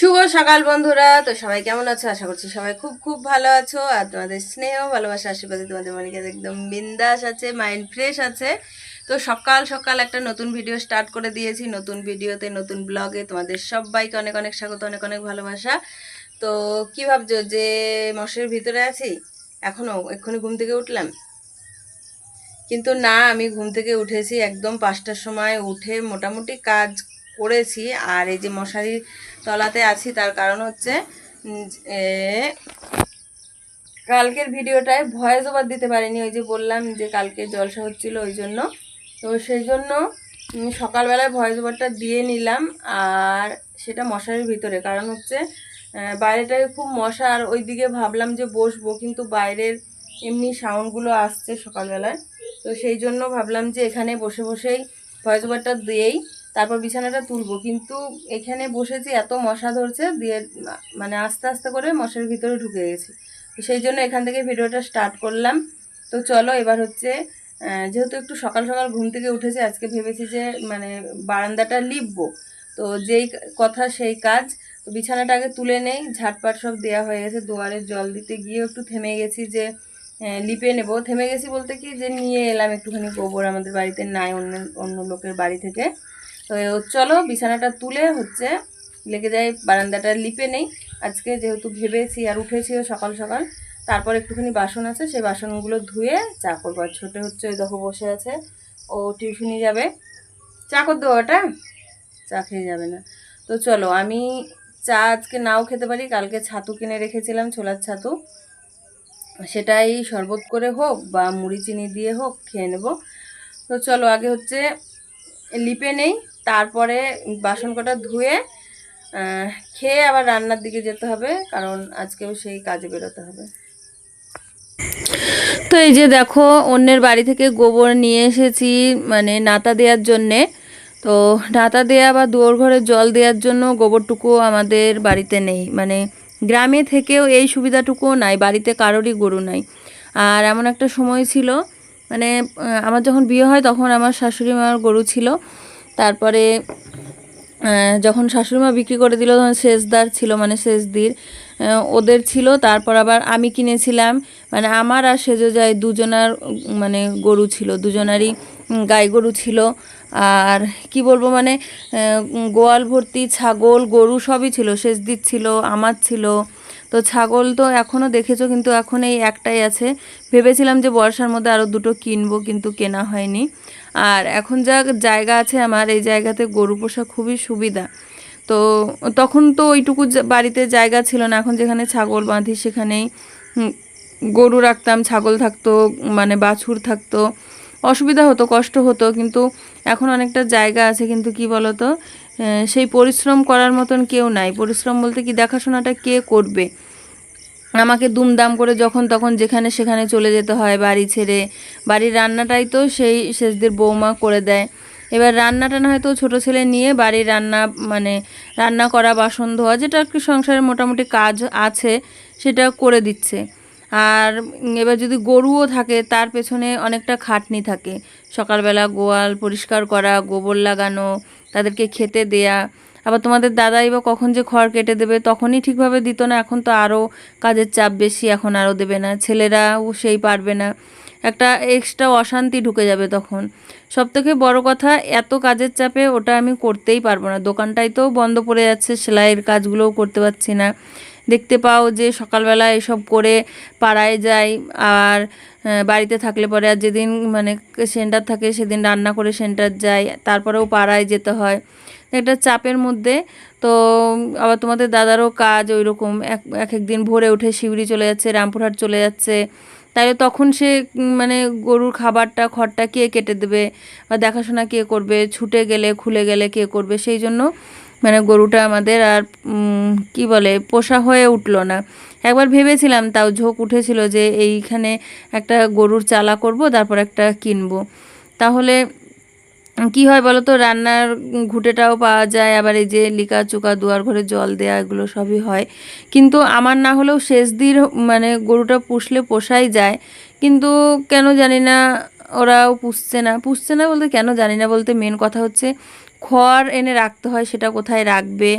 শুভ সকাল বন্ধুরা। তো সবাই কেমন আছো? আশা করছি সবাই খুব খুব ভালো আছো। আর তোমাদের স্নেহ, ভালোবাসা, আশীর্বাদে তোমাদের মনে একদম বিন্দাস আছে মাইন্ড ফ্রেশ আছে। তো সকাল সকাল একটা নতুন ভিডিও স্টার্ট করে দিয়েছি। নতুন ভিডিওতে নতুন ব্লগে তোমাদের সবাইকে অনেক অনেক স্বাগত, অনেক অনেক ভালোবাসা। তো কি ভাবছ যে মশের ভিতরে আছি? এখনও এক্ষুনি ঘুম থেকে উঠলাম? কিন্তু না, আমি ঘুম থেকে উঠেছি একদম পাঁচটার সময় উঠে মোটামুটি কাজ করেছি। আর এই যে মশারির তলাতে আছি, তার কারণ হচ্ছে কালকের ভিডিওটায় ভয়েস ওভার দিতে পারিনি, ওই যে বললাম যে কালকে জলসা হচ্ছিল ওই জন্য। তো সেই জন্য সকালবেলায় ভয়েস ওভারটা দিয়ে নিলাম, আর সেটা মশারির ভিতরে, কারণ হচ্ছে বাইরেটায় খুব মশা, আর ওইদিকে ভাবলাম যে বসবো, কিন্তু বাইরের এমনি সাউন্ডগুলো আসছে সকালবেলায়। তো সেই জন্য ভাবলাম যে এখানে বসে বসেই ভয়েস ওভারটা দিয়েই তারপর বিছানাটা তুলবো। কিন্তু এখানে বসেছি এত মশা ধরছে, দিয়ে মানে আস্তে আস্তে করে মশার ভিতরে ঢুকে গেছি। সেই জন্য এখান থেকে ভিডিওটা স্টার্ট করলাম। তো চলো এবার হচ্ছে যেহেতু একটু সকাল সকাল ঘুম থেকে উঠেছি, আজকে ভেবেছি যে মানে বারান্দাটা লিপবো। তো যেই কথা সেই কাজ। তো বিছানাটা আগে তুলে নেই, ঝাটপাট সব দেওয়া হয়ে গেছে, দুয়ারে জল দিতে গিয়েও একটু থেমে গেছি যে লিপে নেব। থেমে গেছি বলতে কি যে নিয়ে এলাম একটুখানি গোবর আমাদের বাড়িতে নাই অন্য অন্য লোকের বাড়ি থেকে। তো চলো বিছানাটা তুলে হচ্ছে, লেগে যায় বারান্দাটা লিপে নেই। আজকে যেহেতু ভেবেছি আর উঠেছিও সকাল সকাল, তারপর একটুখানি বাসন আছে, সেই বাসনগুলো ধুয়ে চা করব। আর ছোটো হচ্ছে ওই দেখো বসে আছে, ও টিউশনি যাবে। চা কর দেবো ওটা, চা খেয়ে যাবে না। তো চলো, আমি চা আজকে নাও খেতে পারি, কালকে ছাতু কিনে রেখেছিলাম, ছোলার ছাতু। সেটাই শরবত করে হোক বা মুড়ি চিনি দিয়ে হোক, খেয়ে নেব। তো চলো, আগে হচ্ছে লিপে নেই তারপরে বাসন কটা ধুয়ে খেয়ে আবার রান্নার দিকে যেতে হবে, কারণ আজকেও সেই কাজে বেরোতে হবে। তো এই যে দেখো, অন্যের বাড়ি থেকে গোবর নিয়ে এসেছি মানে নাতা দেওয়ার জন্যে। তো নাতা দেওয়া বা দুয়ার ঘরে জল দেওয়ার জন্য গোবরটুকু আমাদের বাড়িতে নেই। মানে গ্রামে থেকেও এই সুবিধাটুকুও নাই, বাড়িতে কারোরই গরু নাই। আর এমন একটা সময় ছিল মানে আমার যখন বিয়ে হয় তখন আমার শাশুড়ি মার গরু ছিল। তারপরে যখন শাশুড়ি মা বিক্রি করে দিল, তখন শেষদার ছিল মানে শেষদির ওদের ছিল। তারপর আবার আমি কিনেছিলাম। মানে আমার আর সেজো যায় দুজনার মানে গরু ছিল, দুজনারই গাই গরু ছিল। আর কি বলব মানে গোয়াল ভর্তি, ছাগল, গরু সবই ছিল শেষদির ছিল, আমার ছিল। তো ছাগল তো এখনও দেখেছ, কিন্তু এখন এই একটাই আছে। ভেবেছিলাম যে বর্ষার মধ্যে আরও দুটো কিনবো, কিন্তু কেনা হয়নি। আর এখন যা জায়গা আছে আমার, এই জায়গাতে গরু পোষা খুবই সুবিধা। তো তখন তো ওইটুকু বাড়িতে জায়গা ছিল না, এখন যেখানে ছাগল বাঁধি সেখানেই গরু রাখতাম, ছাগল থাকতো মানে বাছুর থাকতো। অসুবিধা হতো, কষ্ট হতো, কিন্তু এখন অনেকটা জায়গা আছে, কিন্তু কি বলতো সেই পরিশ্রম করার মতন কেউ নাই। পরিশ্রম বলতে কি, দেখাশোনাটা কে করবে? আমাকে দুমদাম করে যখন তখন যেখানে সেখানে চলে যেতে হয় বাড়ি ছেড়ে। বাড়ির রান্নাটাই তো সেই শেষদের বৌমা করে দেয়। এবার রান্নাটা না হয়তো ছোটো ছেলে নিয়ে বাড়ির রান্না মানে রান্না করা, বাসন ধোয়া, যেটা একটু সংসারের মোটামুটি কাজ আছে, সেটা করে দিচ্ছে। আর এবার যদি গরুও থাকে, তার পেছনে অনেকটা খাটনি থাকে। সকালবেলা গোয়াল পরিষ্কার করা, গোবর লাগানো, তাদেরকে খেতে দেয়া আবার তোমাদের দাদাই বা কখন যে খড় কেটে দেবে তখনই ঠিকভাবে দিত না, এখন তো আরও কাজের চাপ বেশি, এখন আরও দেবে না, ছেলেরাও সেই পারবে না। একটা এক্সট্রা অশান্তি ঢুকে যাবে তখন। সব থেকে বড়ো কথা, এত কাজের চাপে ওটা আমি করতেই পারব না। দোকানটাই তো বন্ধ পড়ে যাচ্ছে, সেলাইয়ের কাজগুলোও করতে পারছি না। দেখতে পাও যে সকালবেলা এসব করে পাড়ায় যাই আর বাড়িতে থাকলে পরে আর যেদিন মানে সেন্টার থাকে সেদিন রান্না করে সেন্টার যাই, তারপরেও পাড়ায় যেতে হয়। একটা চাপের মধ্যে তো আবার তোমাদের দাদারও কাজ ওই রকম এক এক দিন ভোরে উঠে শিউরি চলে যাচ্ছে, রামপুরহাট চলে যাচ্ছে। তাহলে তখন সে মানে গরুর খাবারটা, খড়টা কে কেটে দেবে বা দেখাশোনা কে করবে, ছুটে গেলে, খুলে গেলে কে করবে, সেই জন্য মানে গরুটা আমাদের আর কি বলে, পোষা হয়ে উঠল না। একবার ভেবেছিলাম, তাও ঝোঁক উঠেছিল যে এইখানে একটা গরুর চালা করব, তারপর একটা কিনবো। তাহলে, কি হয় বলো তো রান্নার ঘুঁটেটাও পাওয়া যায়, আবার এই যে লিকা চুকা দুয়ার ঘরে জল দেয়া, এগুলো সবই হয়। কিন্তু আমার না হলেও শেষ দিন মানে গরুটা পুষলে পোষাই যায়। কিন্তু কেন জানি না, ওরাও পুষছে না। পুষছে না বলতে কেন জানি না বলতে মেন কথা হচ্ছে খড় এনে রাখতে হয়, সেটা কোথায় রাখবে?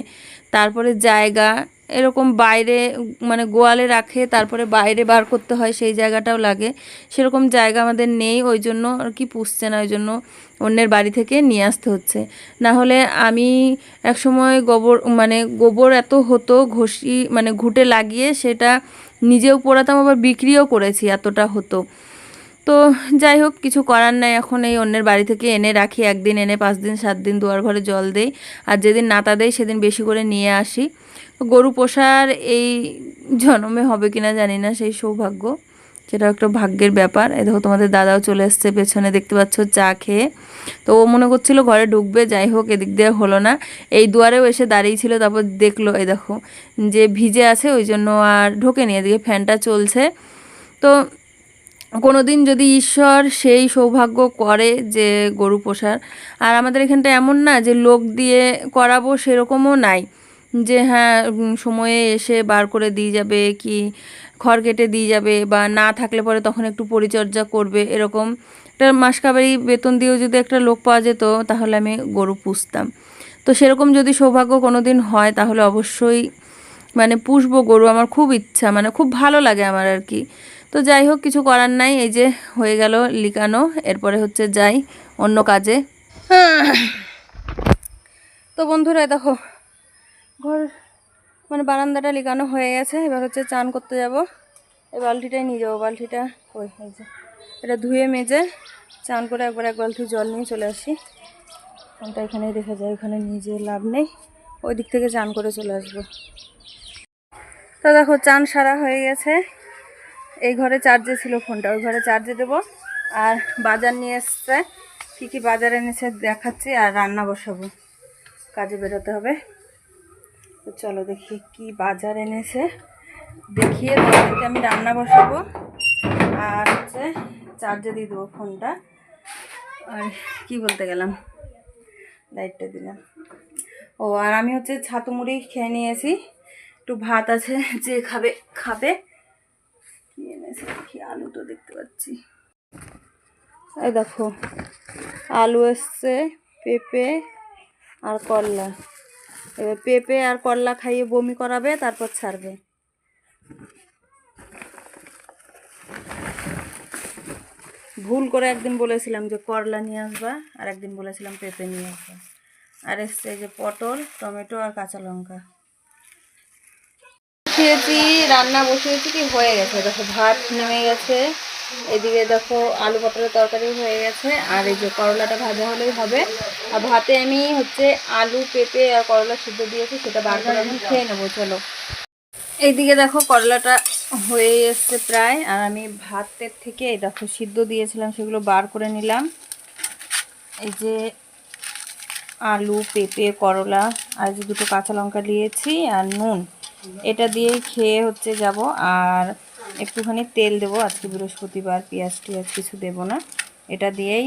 তারপরে জায়গা, এরকম বাইরে মানে গোয়ালে রাখে, তারপরে বাইরে বার করতে হয়, সেই জায়গাটাও লাগে। সেরকম জায়গা আমাদের নেই, ওই জন্য আর কি পুষছে না, ওই জন্য অন্যের বাড়ি থেকে নিয়ে আসতে হচ্ছে। না হলে আমি একসময় গোবর মানে গোবর এত হতো, ঘষি মানে ঘুটে লাগিয়ে সেটা নিজেও পোড়াতাম, আবার বিক্রিও করেছি, এতটা হতো। তো যাই হোক, কিছু করার নাই। এখন এই অন্যের বাড়ি থেকে এনে রাখি। একদিন এনে, পাঁচ দিন, সাত দিন দুয়ার ঘরে জল দেই। আর যেদিন নাতা দেয় সেদিন বেশি করে নিয়ে আসি। গরু পোষার এই জন্মে হবে কিনা জানি না, সেই সৌভাগ্য। সেটা একটা ভাগ্যের ব্যাপার। এই দেখো, তোমাদের দাদাও চলে এসছে পেছনে, দেখতে পাচ্ছ, চা খেয়ে। তো ও মনে করছিল ঘরে ঢুকবে, যাই হোক, এদিক দিয়ে হলো না। এই দুয়ারেও এসে দাঁড়িয়েছিল তারপর দেখল, এই দেখো, যে ভিজে আছে, ওই জন্য আর ঢোকেনি। এদিকে ফ্যানটা চলছে। তো কোনো দিন যদি ঈশ্বর সেই সৌভাগ্য করে যে গরু পোষার, আর আমাদের এখানটা এমন না যে লোক দিয়ে করাবো সেরকমও নাই। যে হ্যাঁ সময়ে এসে বার করে দিয়ে যাবে কি খড় কেটে দিয়ে যাবে বা না থাকলে পরে তখন একটু পরিচর্যা করবে এরকম। একটা মাসকাবারি বেতন দিয়েও যদি একটা লোক পাওয়া যেত, তাহলে আমি গরু পুষতাম। তো সেরকম যদি সৌভাগ্য কোনো দিন হয়, তাহলে অবশ্যই মানে পুষবো গরু। আমার খুব ইচ্ছা মানে খুব ভালো লাগে আমার আর কি। তো যাই হোক, কিছু করার নাই। এই যে হয়ে গেল লিকানো। এরপরে হচ্ছে যাই অন্য কাজে। তো বন্ধুরা, দেখো, ঘর মানে বারান্দাটা লিকানো হয়ে গেছে। এবার হচ্ছে চান করতে যাব। এই বালতিটাই নিয়ে যাব। বালতিটা ওই যে, এটা ধুয়ে মেজে চান করে একবার এক বালতি জল নিয়ে চলে আসি। ফোনটা এখানেই রেখে যায় ওখানে যেয়ে লাভ নেই। ওই দিক থেকে চান করে চলে আসব। তো দেখো, চান সারা হয়ে গেছে। এই ঘরে চার্জে ছিল ফোনটা, ওই ঘরে চার্জে দেবো। আর বাজার নিয়ে এসছে, কী কী বাজার এনেছে দেখাচ্ছি, আর রান্না বসাবো। কাজে বেরোতে হবে। তো চলো দেখি কি বাজার এনেছে। দেখিয়ে তোমাদেরকে আমি রান্না বসাবো। আর হচ্ছে চার্জে দিয়ে দেবো ফোনটা। আর কি বলতে গেলাম? লাইটটা দিলাম। ও, আর আমি হচ্ছে ছাতু মুড়ি খেয়ে নিয়েছি। একটু ভাত আছে, যে খাবে খাবে। আলু তো দেখতে পাচ্ছি। এই দেখো, আলু এসছে, পেঁপে আর করলা। এবার পেঁপে আর করলা খাইয়ে বমি করাবে, তারপর ছাড়বে। ভুল করে একদিন বলেছিলাম যে করলা নিয়ে আসবা, আর একদিন বলেছিলাম পেঁপে নিয়ে আসবা। আর এসছে যে পটল, টমেটো আর কাঁচা লঙ্কা। বসিয়েছি, রান্না বসিয়েছি কি হয়ে গেছে? দেখো ভাত নেমে গেছে। এদিকে দেখো আলু পটলের তরকারি হয়ে গেছে, আর এই যে করলাটা ভাজা হলেই হবে। আর ভাতে আমি হচ্ছে আলু, পেঁপে আর করলা সিদ্ধ দিয়েছি, সেটা বার করে আমি খেয়ে নেব, চলো। এইদিকে দেখো করলাটা হয়ে এসছে প্রায়, আর আমি ভাতের থেকে দেখো সিদ্ধ দিয়েছিলাম, সেগুলো বার করে নিলাম। এই যে আলু, পেঁপে, করলা, আর দুটো কাঁচা লঙ্কা দিয়েছি, আর নুন। এটা দিয়েই খেয়ে হচ্ছে যাব, আর একটুখানি তেল দেবো। আজকে বৃহস্পতিবার, পেঁয়াজ টিয়াজ কিছু দেবো না। এটা দিয়েই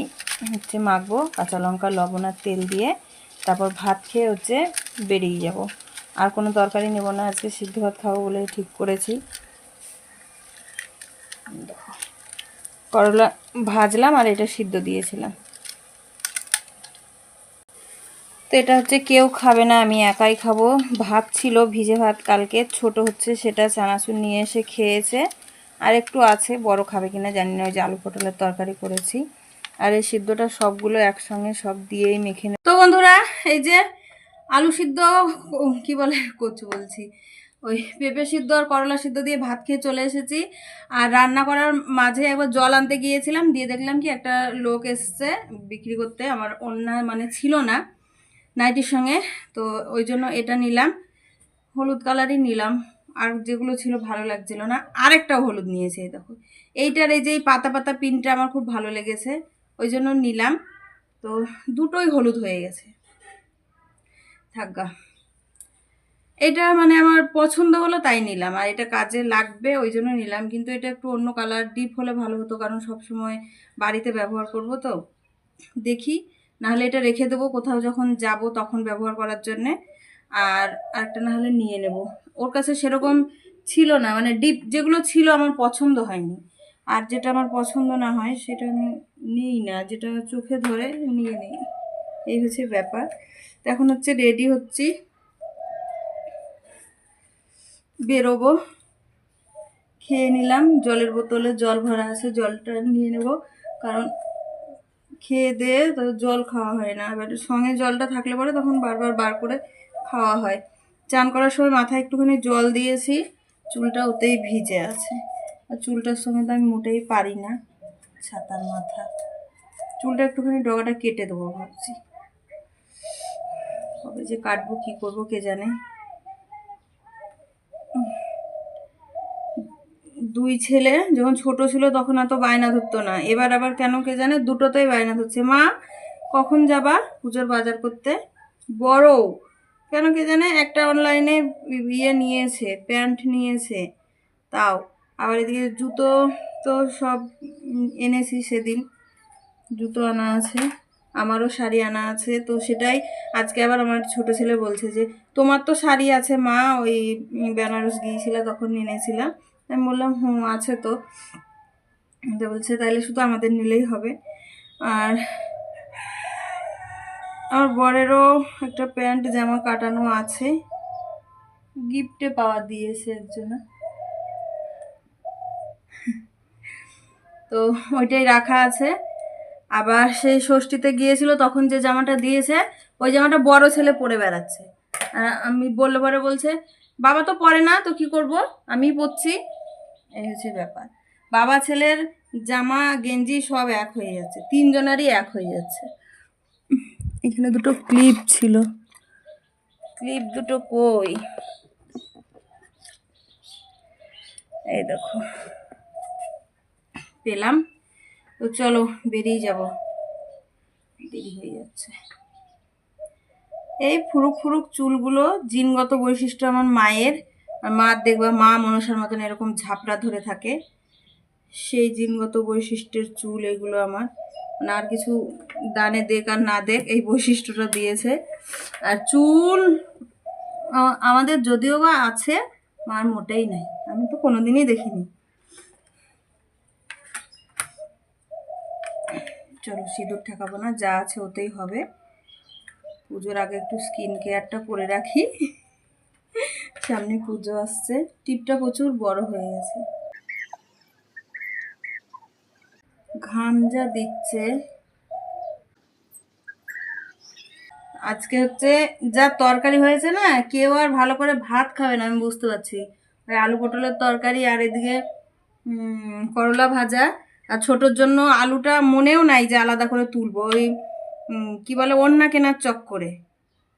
হচ্ছে মাখবো, কাঁচা লঙ্কা, লবণ আর তেল দিয়ে। তারপর ভাত খেয়ে হচ্ছে বেরিয়ে যাব। আর কোনো তরকারি নেব না, আজকে সিদ্ধ ভাত খাব বলে ঠিক করেছি। করলা ভাজলাম আর এটা সিদ্ধ দিয়েছিলাম তো এটা হচ্ছে কেউ খাবে না, আমি একাই খাব। ভাত ছিল, ভিজে ভাত কালকে। ছোট হচ্ছে, সেটা চানাচুর নিয়ে এসে খেয়েছে। আর একটু আছে, বড় খাবে কিনা জানি না, ওই যে আলু পটলের তরকারি করেছি। আর এই সিদ্ধটা সবগুলো একসঙ্গে সব দিয়েই মেখে তো বন্ধুরা, এই যে আলু সিদ্ধ কি বলে, কচু বলছি। ওই পেঁপে সিদ্ধ আর করলা সিদ্ধ দিয়ে ভাত খেয়ে চলে এসেছি। আর রান্না করার মাঝে একবার জল আনতে গিয়েছিলাম, দিয়ে দেখলাম কি একটা লোক এসছে বিক্রি করতে। আমার অন্য মানে ছিল না। নাইটির সঙ্গে, তো ওই জন্য এটা নিলাম। হলুদ কালারই নিলাম, আর যেগুলো ছিল ভালো লাগছিল না। আরেকটাও হলুদ নিয়েছে, এই দেখো। এইটার এই যে এই পাতা পাতা পিনটা আমার খুব ভালো লেগেছে, ওই জন্য নিলাম। তো দুটোই হলুদ হয়ে গেছে। থাকগা এটা মানে আমার পছন্দ হলো তাই নিলাম, আর এটা কাজে লাগবে, ওই জন্য নিলাম। কিন্তু এটা একটু অন্য কালার, ডিপ হলে ভালো হতো, কারণ সব সময় বাড়িতে ব্যবহার করব তো। দেখি। নাহলে এটা রেখে দেবো, কোথাও যখন যাব তখন ব্যবহার করার জন্যে। আর আরেকটা নাহলে নিয়ে নেব। ওর কাছে সেরকম ছিল না মানে ডিপ যেগুলো ছিল আমার পছন্দ হয়নি। আর যেটা আমার পছন্দ না হয় সেটা আমি নিই না, যেটা চোখে ধরে নিয়ে নিই। এই হচ্ছে ব্যাপার। এখন হচ্ছে রেডি হচ্ছি। বেরোবো। খেয়ে নিলাম, জলের বোতলে জল ভরা আছে, জলটা নিয়ে নেব। কারণ খেয়ে দিয়ে জল খাওয়া হয় না। এবার সঙ্গে জলটা থাকলে পরে তখন বারবার বার করে খাওয়া হয়। চান করার সময় মাথায় একটুখানি জল দিয়েছি, চুলটা ওতেই ভিজে আছে। আর চুলটার সঙ্গে তো আমি মোটেই পারি না, ছাতার মাথা। চুলটা একটুখানি ডগাটা কেটে দেবো ভাবছি। কবে যে কাটবো, কী করব কে জানে? দুই ছেলে, যখন ছোট ছিল তখন এত বায়না ধরতো না। এবার আবার কেন কে জানে, দুটোতেই বায়না ধরছে। মা, কখন যাবা পুজোর বাজার করতে? বড়, কেন কে জানে, একটা অনলাইনে ইয়ে নিয়েছে, প্যান্ট নিয়েছে, তাও। আবার এদিকে জুতো তো সব এনেছি সেদিন। জুতো আনা আছে, আমারও শাড়ি আনা আছে, তো সেটাই আজকে আবার আমার ছোট ছেলে বলছে যে, তোমার তো শাড়ি আছে মা, ওই বেনারস গিয়েছিল তখন এনেছিলাম। আমি বললাম, হুম, আছে তো। তো বলছে তাহলে শুধু আমাদের নিলেই হবে। আর আমার বরেরও একটা প্যান্ট, জামা কাটানো আছে। গিফটে পাওয়া দিয়েছে একজনা। তো ওইটাই রাখা আছে। আবার সেই ষষ্ঠীতে গিয়েছিল, তখন যে জামাটা দিয়েছে, ওই জামাটা বড় ছেলে পরে বেড়াচ্ছে। আমি বললে পরে বলছে, বাবা তো পরে না, তো কি করব? আমি পরছি। এই হচ্ছে ব্যাপার। বাবা ছেলের জামা গেঞ্জি সব এক হয়ে যাচ্ছে তিনজনেরই এক হয়ে যাচ্ছে। এখানে দুটো ক্লিপ ছিল। ক্লিপ দুটো কই? এই দেখো। পেলাম। তো চলো বেরিয়ে যাব। দেরি হয়ে যাচ্ছে। এই ফুরুক ফুরুক চুলগুলো জিনগত বৈশিষ্ট্য আমার মায়ের। আর মা দেখবা, মা মনসার মতন এরকম ঝাপড়া ধরে থাকে। সেই জিনগত বৈশিষ্ট্যের চুল এগুলো আমার। মানে আর কিছু দানে দেখ আর না দেখ এই বৈশিষ্ট্যটা দিয়েছে। আর চুল আমাদের যদিও বা আছে, মার মোটেই নাই। আমি তো কোনোদিনই দেখিনি। চলো, সিঁদুর ঠেকাবো না, যা আছে ওতেই হবে। পুজোর আগে একটু স্কিন কেয়ারটা করে রাখি। সামনে পুজো আসছে। টিপটা প্রচুর বড় হয়ে গেছে। ঘাম যা দিচ্ছে। আজকে হচ্ছে যা তরকারি হয়েছে না, কেউ আর ভালো করে ভাত খাবে না, আমি বুঝতে পারছি। ওই আলু পটলের তরকারি আর এদিকে করলা ভাজা। আর ছোটোর জন্য আলুটা মনেও নাই যে আলাদা করে তুলবো। ওই কী বলে অন্যা কেনার চক করে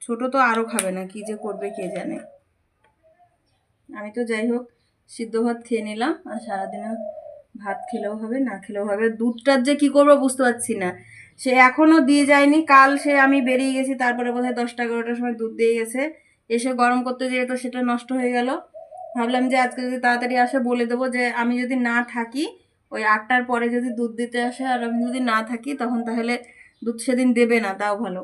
ছোট তো আরও খাবে না, কি যে করবে কে জানে। আমি তো যাই হোক, সিদ্ধ ভাত খেয়ে নিলাম আর সারাদিনে ভাত খেলেও হবে, না খেলেও হবে। দুধটার যে কী করব বুঝতে পারছি না। সে এখনও দিয়ে যায়নি, কাল সে আমি বেরিয়ে গেছি, তারপরে বোধহয় দশটা এগারোটার সময় দুধ দিয়ে গেছে। এসে গরম করতে যেয়ে তো সেটা নষ্ট হয়ে গেল। ভাবলাম যে আজকে যদি তাড়াতাড়ি আসে বলে দেবো যে আমি যদি না থাকি, ওই আটটার পরে যদি দুধ দিতে আসে আর আমি যদি না থাকি, তখন তাহলে দুধ সেদিন দেবে না, তাও ভালো।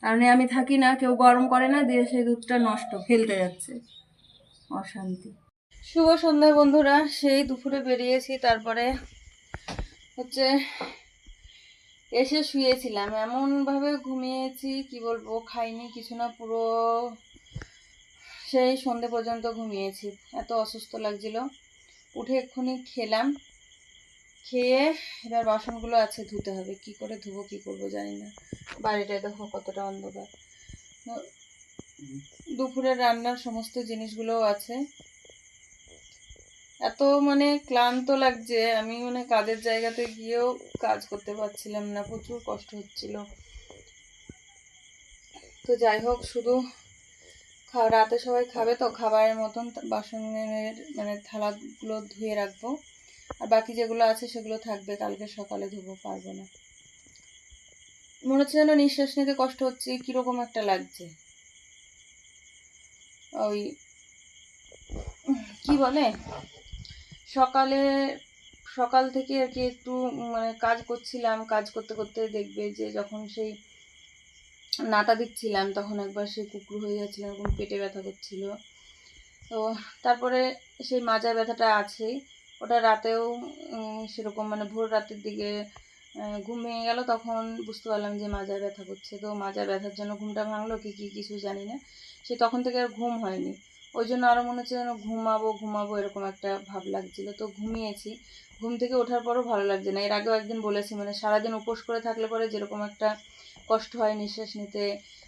কারণ আমি থাকি না, কেউ গরম করে না, দিয়ে সেই দুধটা নষ্ট, ফেলতে যাচ্ছে। অশান্তি। শুভ সন্ধ্যা বন্ধুরা, সেই দুপুরে বেরিয়েছি, তারপরে হচ্ছে এসে শুয়েছিলাম। এমনভাবে ঘুমিয়েছি, কি বলব, খাইনি কিছু না, পুরো সেই সন্ধে পর্যন্ত ঘুমিয়েছি। এত অসুস্থ লাগছিল। উঠে এক্ষুনি খেলাম। খেয়ে এবার বাসনগুলো আছে, ধুতে হবে। কি করে ধুবো, কি করব জানি না। বাড়িটায় দেখো কতটা অন্ধকার। তো দুপুরের রান্নার সমস্ত জিনিসগুলোও আছে। এত মানে ক্লান্ত লাগছে, আমি মানে কাজের জায়গাতে গিয়েও কাজ করতে পারছিলাম না, প্রচুর কষ্ট হচ্ছিল। তো যাই হোক, শুধু রাতে সবাই খাবে তো, খাবারের মতন বাসনের মানে থালাগুলো ধুয়ে রাখব। আর বাকি যেগুলো আছে সেগুলো থাকবে, কালকে সকালে ধুবো, পারব না। মনে হচ্ছে যেন নিঃশ্বাস নিতে কষ্ট হচ্ছে, কীরকম একটা লাগছে। ওই, কি বলে? সকালে, সকাল থেকে আর কি একটু মানে কাজ করছিলাম, কাজ করতে করতে দেখবে যে যখন সেই নাটা দিচ্ছিলাম, তখন একবার সেই কুকুর হয়ে যাচ্ছিল এরকম পেটে ব্যথা করছিল। তো তারপরে সেই মাজা ব্যথাটা আছেই ওটা রাতেও সেরকম মানে ভোর রাতের দিকে ঘুম ভেঙে গেল, তখন বুঝতে পারলাম যে মাজায় ব্যথা করছে। তো মাজা ব্যথার জন্য ঘুমটা ভাঙলো, কি কি, কিছু জানি না। সে তখন থেকে আর ঘুম হয়নি। ওই জন্য আরও মনে হচ্ছে যেন ঘুমাবো ঘুমাবো এরকম একটা ভাব লাগছিল। তো ঘুমিয়েছি। ঘুম থেকে ওঠার পরও ভালো লাগছে না। এর আগেও একদিন বলেছি মানে সারাদিন উপোস করে থাকলে পরে যেরকম একটা কষ্ট হয়, নিঃশ্বাস নিতে,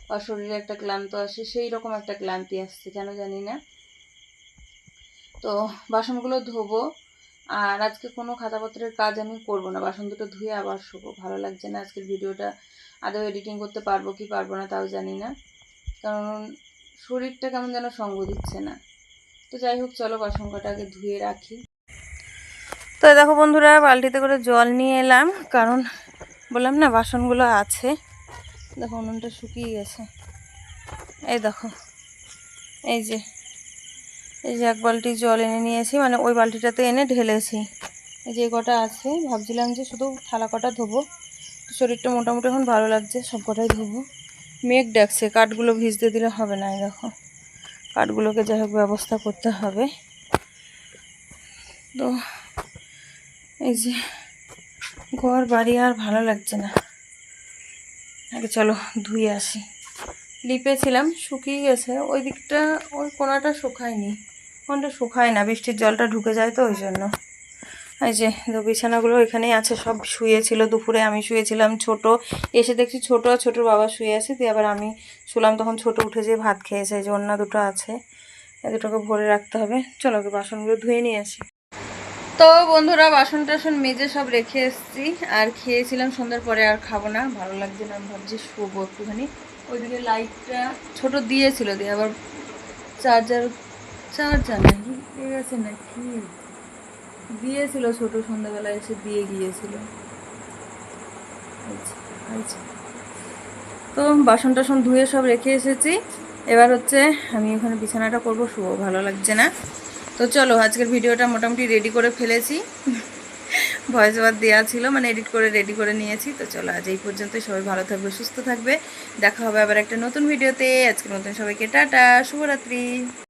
বা শরীরে একটা ক্লান্ত আসে, সেই রকম একটা ক্লান্তি আসছে, কেন জানি না। তো বাসনগুলো ধোবো। আর আজকে কোনো খাতাপত্রের কাজ আমি করব না। বাসন দুটো ধুয়ে আবার শোবো। ভালো লাগছে না আজকের ভিডিওটা। আদৌ এডিটিং করতে পারব কি পারব না তাও জানি না। কারণ শরীরটা কেমন যেন সঙ্গ দিচ্ছে না। তো যাই হোক, চলো বাসন কটা আগে ধুয়ে রাখি। তো দেখো বন্ধুরা, বালতিতে করে জল নিয়ে এলাম, কারণ বললাম না বাসনগুলো আছে। দেখো, উনুনটা শুকিয়ে গেছে। এই দেখো, এই যে এই যে এক বালতি জল এনে নিয়েছি মানে ওই বালতিটাতে এনে ঢেলেছি। এই যে কটা আছে, ভাবছিলাম যে শুধু থালা কটা ধোবো শরীরটা মোটামুটি এখন ভালো লাগছে সব কটাই ধোবো। মেঘ ডাকছে, কাঠগুলো ভিজতে দিলে হবে না দেখো। কাঠগুলোকে যাই হোক ব্যবস্থা করতে হবে। তো, এই যে ঘর, বাড়ি আর ভালো লাগছে না। আগে চলো ধুয়ে আসি। লিপেছিলাম শুকিয়ে গেছে। ওই দিকটা, ওই কোনাটা শুকায়নি। কোনটা শুকায় না, বৃষ্টির জলটা ঢুকে যায় তো ওই জন্য। এই যে বিছানাগুলো এখানেই আছে, সব শুয়েছিল। দুপুরে আমি শুয়েছিলাম ছোট। এসে দেখছি ছোট আর ছোটোর বাবা শুয়ে আছে। দিয়ে আবার আমি শুলাম, তখন ছোট উঠে যেয়ে ভাত খেয়েছে। এই যে অন্য দুটো আছে। এই দুটোকে ভরে রাখতে হবে। চলো, ওকে বাসনগুলো ধুয়ে নিয়ে আসি। তো বন্ধুরা বাসন টাসন মেজে সব রেখে এসেছি। আর খেয়েছিলাম, সন্ধ্যার পরে আর খাব না। ভালো লাগছে না, আমি ভাবছি শোবো একটুখানি। ওইদিকে লাইটটা ছোট দিয়েছিল, দিয়ে আবার চার্জার চার্জার নাকি ঠিক আছে, নাকি? দিয়েছিল ছোট সন্ধ্যাবেলা এসে দিয়ে গিয়েছিল। আচ্ছা, আচ্ছা। তো বাসন টাসন ধুয়ে সব রেখে এসেছি। এবার হচ্ছে আমি ওখানে বিছানাটা করব শুভ ভালো লাগছে না। তো চলো আজকের ভিডিওটা মোটামুটি রেডি করে ফেলেছি। ভয়েস ওভার দেওয়া ছিল মানে এডিট করে রেডি করে নিয়েছি। তো চলো আজ এই পর্যন্ত সবাই ভালো থাকবে সুস্থ থাকবে। দেখা হবে আবার একটা নতুন ভিডিওতে। আজকের মতন সবাইকে টাটা শুভরাত্রি।